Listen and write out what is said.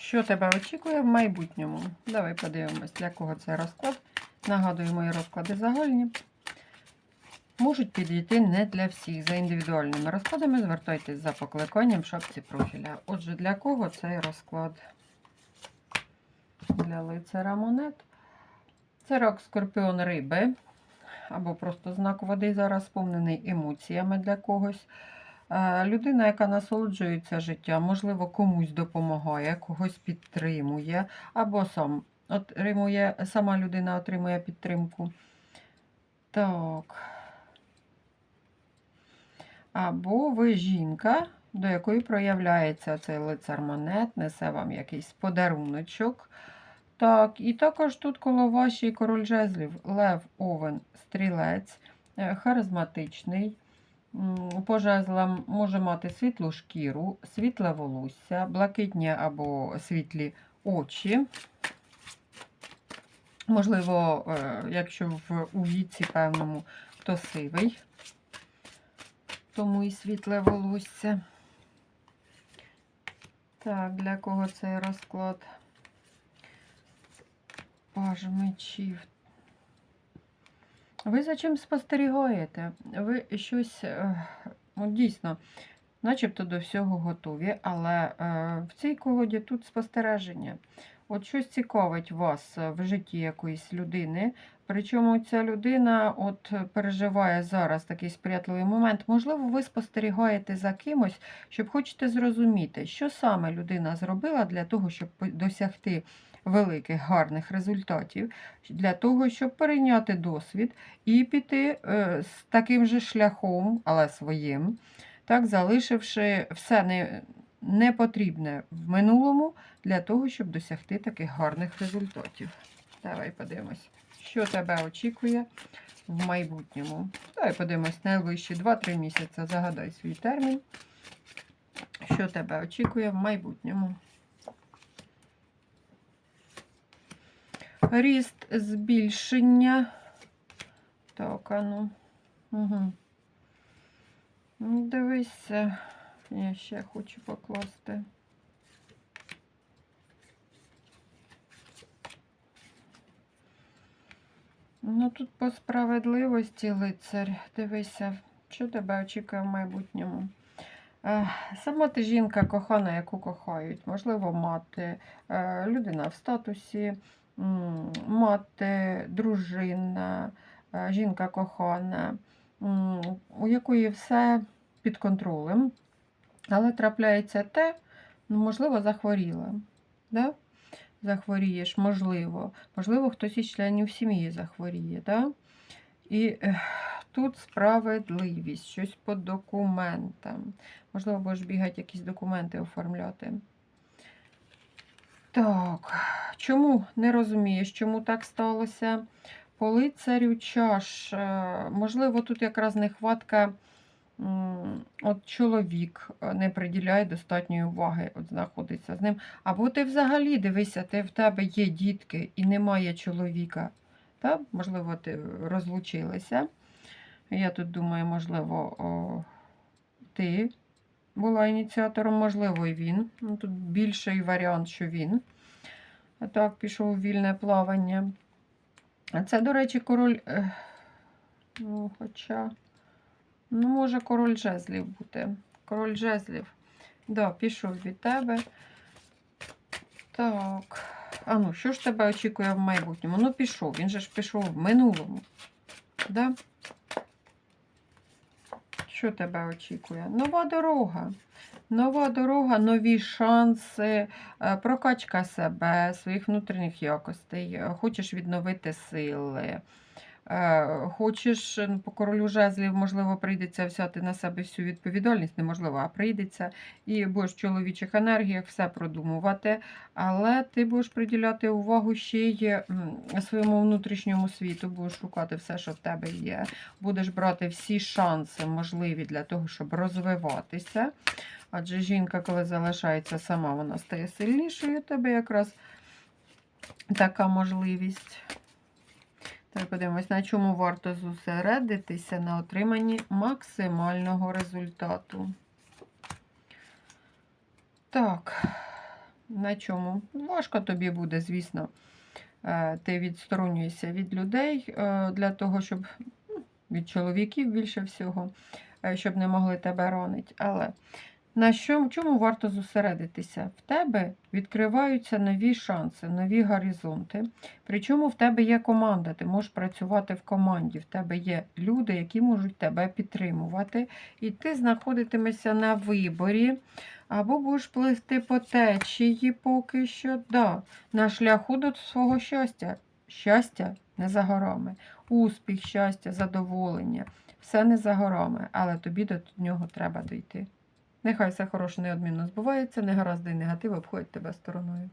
Що тебе очікує в майбутньому? Давай подивимось, для кого це розклад. Нагадую, мої розклади загальні. Можуть підійти не для всіх. За індивідуальними розкладами звертайтесь за покликанням в шапці профіля. Отже, для кого цей розклад? Для лицаря монет. Це рак скорпіон риби. Або просто знак води зараз сповнений емоціями для когось. Е, Людина, яка насолоджується життям, можливо, комусь допомагає, когось підтримує, або сам отримує, сама людина отримує підтримку. Так. Або ви жінка, до якої проявляється цей лицар монет, несе вам якийсь подаруночок. Так, і також тут коло вашій король жезлів Лев Овен Стрілець, е, харизматичний. М, По жезлам може мати світлу шкіру, світле волосся, блакитні або світлі очі. Можливо, е, якщо в у віці певному, то сивий, тому і світле волосся. Так, для кого цей розклад? Паж мечів. Ви за чим спостерігаєте? Ви щось е, ну, дійсно, начебто до всього готові, але е, в цій колоді тут спостереження. От щось цікавить вас в житті якоїсь людини. Причому ця людина от переживає зараз такий сприятливий момент. Можливо, ви спостерігаєте за кимось, щоб хочете зрозуміти, що саме людина зробила для того, щоб досягти великих гарних результатів, для того, щоб перейняти досвід і піти е, з таким же шляхом, але своїм, так, залишивши все не, непотрібне в минулому для того, щоб досягти таких гарних результатів. Давай подивимось, що тебе очікує в майбутньому. Давай подивимось найближчі 2-3 місяці. Загадай свій термін. Що тебе очікує в майбутньому? Ріст збільшення. Так, а ну. Угу. Дивися, я ще хочу покласти. Ну тут по справедливості, лицар, дивися, що тебе очікує в майбутньому. Е, Сама ти жінка кохана, яку кохають, можливо, мати, е, людина в статусі, мати, дружина, е, жінка кохана, у якої все під контролем, але трапляється те, ну, можливо, захворіла. Да? Захворієш, можливо. Можливо, хтось із членів сім'ї захворіє. Да? І тут справедливість, щось по документам. Можливо, будеш бігати якісь документи оформляти. Так, чому не розумієш, чому так сталося? По лицарю чаш. е, Можливо, тут якраз нехватка. От чоловік е, не приділяє достатньої уваги, от знаходиться з ним. Або ти взагалі дивися, ти в тебе є дітки і немає чоловіка. Та? Можливо, ти розлучилися. Я тут думаю, можливо, о, ти була ініціатором, можливо, і він. Ну, тут більший варіант, що він. А так, пішов у вільне плавання. А це, до речі, король. Ну, хоча. Ну, може, король жезлів бути. Король жезлів. Да, пішов від тебе. Так. А ну, що ж тебе очікує в майбутньому? Ну, пішов. Він же ж пішов в минулому. Да? Що тебе очікує? Нова дорога. Нова дорога, нові шанси, е, прокачка себе, своїх внутрішніх якостей. е, Хочеш відновити сили. Е, Хочеш по королю жезлів, можливо, прийдеться взяти на себе всю відповідальність, неможливо, а прийдеться, і будеш в чоловічих енергіях все продумувати, але ти будеш приділяти увагу ще й своєму внутрішньому світу, будеш шукати все, що в тебе є, будеш брати всі шанси можливі для того, щоб розвиватися. Адже жінка, коли залишається сама, вона стає сильнішою, у тебе якраз така можливість. Подивимось, на чому варто зосередитися на отриманні максимального результату. Так, На чому? Важко тобі буде, звісно. Е, Ти відсторонюєшся від людей е, для того, щоб ну, від чоловіків більше всього, е, щоб не могли тебе ранити. Але на що, чому варто зосередитися? В тебе відкриваються нові шанси, нові горизонти. Причому в тебе є команда, ти можеш працювати в команді, в тебе є люди, які можуть тебе підтримувати, і ти знаходитимешся на виборі, або будеш пливти по течії поки що. Да, на шляху до свого щастя. Щастя не за горами. Успіх, щастя, задоволення. Все не за горами, але тобі до нього треба дійти. Нехай все хороше неодмінно збувається, негаразди і негатив обходять тебе стороною.